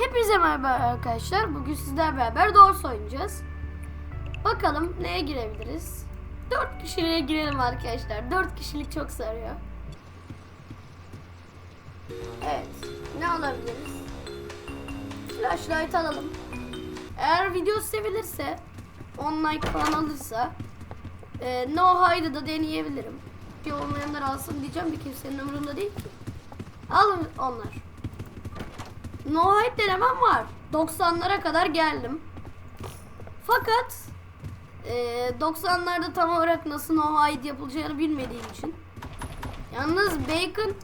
Hepinize merhaba arkadaşlar. Bugün sizlerle beraber Doors oynayacağız. Bakalım neye girebiliriz? 4 kişiliğe girelim arkadaşlar. 4 kişilik çok sarıyor. Evet. Ne alabiliriz? Flashlight alalım. Eğer video sevilirse 10 like falan alırsa e, No Hide'ı da deneyebilirim. Bir olmayanlar alsın diyeceğim bir kimsenin umurunda değil ki. Alın onlar. No Hide denemem var. 90'lara kadar geldim. Fakat e, 90'larda tam olarak nasıl No Hide yapılacağını bilmediğim için. Yalnız Bacon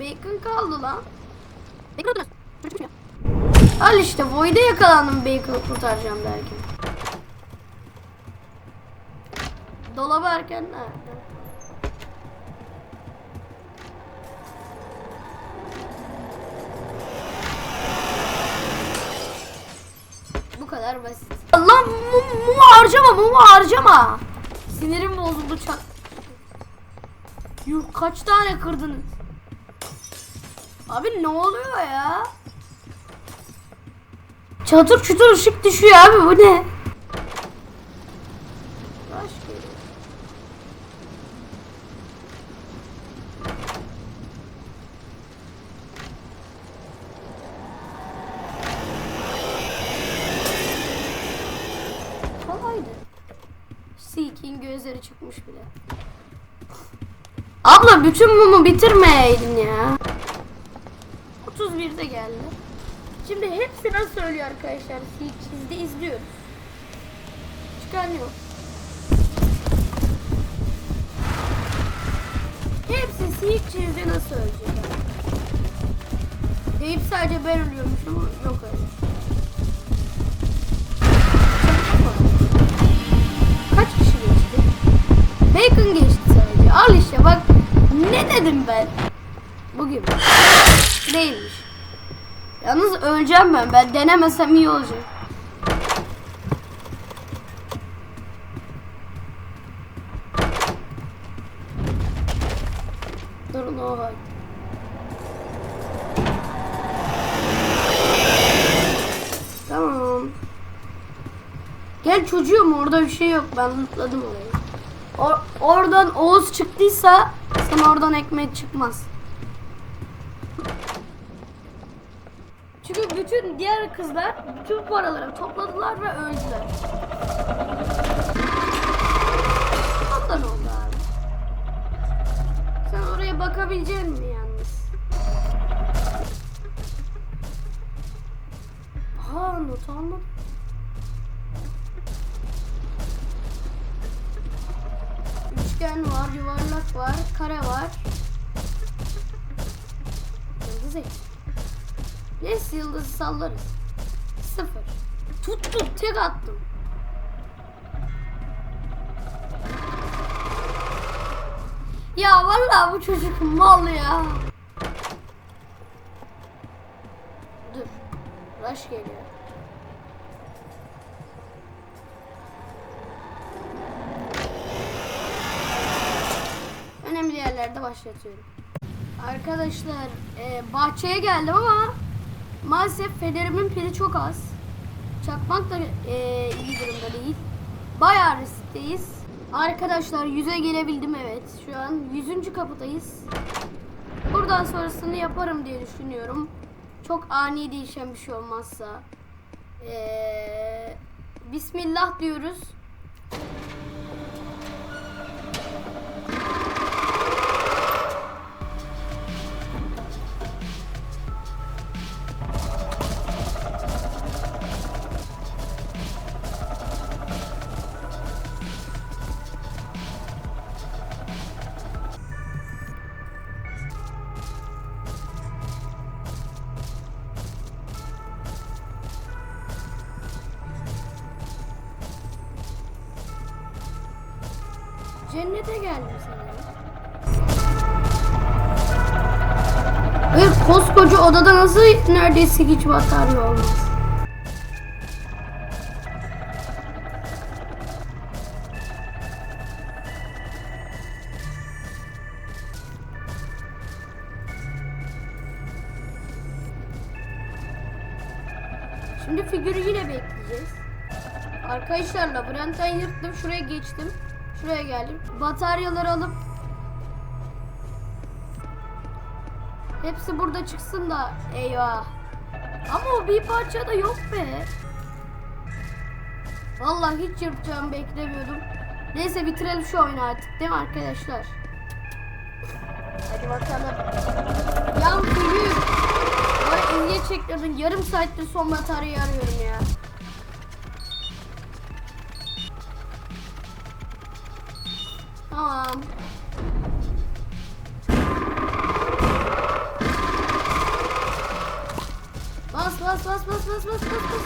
Bacon kaldı lan. Bacon öldürmez. Çocuk ya. Al işte Void'e yakalandım Bacon'ı kurtaracağım derken. Dolabı erken nerede? Kadar basit. Allah mum, mumu harcama mumu harcama. Sinirim bozuldu çak. Yuh kaç tane kırdınız? Abi ne oluyor ya? Çatır çutur ışık düşüyor abi bu ne? Baş gözleri çıkmış bile. Abla bütün mumu bitirmeyeydin ya. 31'de geldi. Şimdi hepsi nasıl söylüyor arkadaşlar? Çizdi izliyoruz. Çıkan yok. Hepsi Seek çizdi nasıl ölecek? Deyip sadece ben ölüyormuşum yok öyle. Dedim ben? Bugün. Değilmiş. Yalnız öleceğim ben. Ben denemesem iyi olacak. Durun o. Tamam. Gel çocuğum orada bir şey yok. Ben mutladım orayı. Or- oradan Oğuz çıktıysa sana oradan ekmek çıkmaz. Çünkü bütün diğer kızlar bütün paraları topladılar ve öldüler. Ondan oldu abi. Sen oraya bakabilecek misin yalnız? Ha not almadım. Üçgen var, yuvarlak var, kare var. Yıldız ek. Yes yıldızı sallarız. Sıfır. Tuttum tek attım. Ya vallahi bu çocuk mal ya. Dur. Rush geliyor. Yerlerde başlatıyorum. Arkadaşlar e, bahçeye geldim ama maalesef fenerimin pili çok az. Çakmak da e, iyi durumda değil. Bayağı riskteyiz. Arkadaşlar yüze gelebildim evet. Şu an 100. kapıdayız. Buradan sonrasını yaparım diye düşünüyorum. Çok ani değişen bir şey olmazsa. Ee, Bismillah diyoruz. Cennete geldim sanırım. Evet koskoca odada nasıl neredeyse hiç batarya olmaz. Şimdi figürü yine bekleyeceğiz. Arkadaşlar labirentten yırttım. Şuraya geçtim. Şuraya geldim. Bataryaları alıp Hepsi burada çıksın da eyvah. Ama o bir parça da yok be. Vallahi hiç yırtacağımı beklemiyordum. Neyse bitirelim şu oyunu artık değil mi arkadaşlar? Hadi bakalım. Ya gülüm. Bana ince çektirdin. Yarım saattir son bataryayı arıyorum ya. Tamam. Bas bas bas bas bas bas bas bas.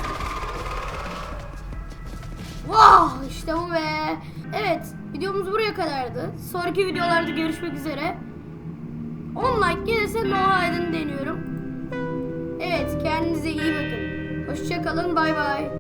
Wow işte bu be. Evet videomuz buraya kadardı. Sonraki videolarda görüşmek üzere. 10 like gelirse No Hayden deniyorum. Evet kendinize iyi bakın. Hoşçakalın bay bay.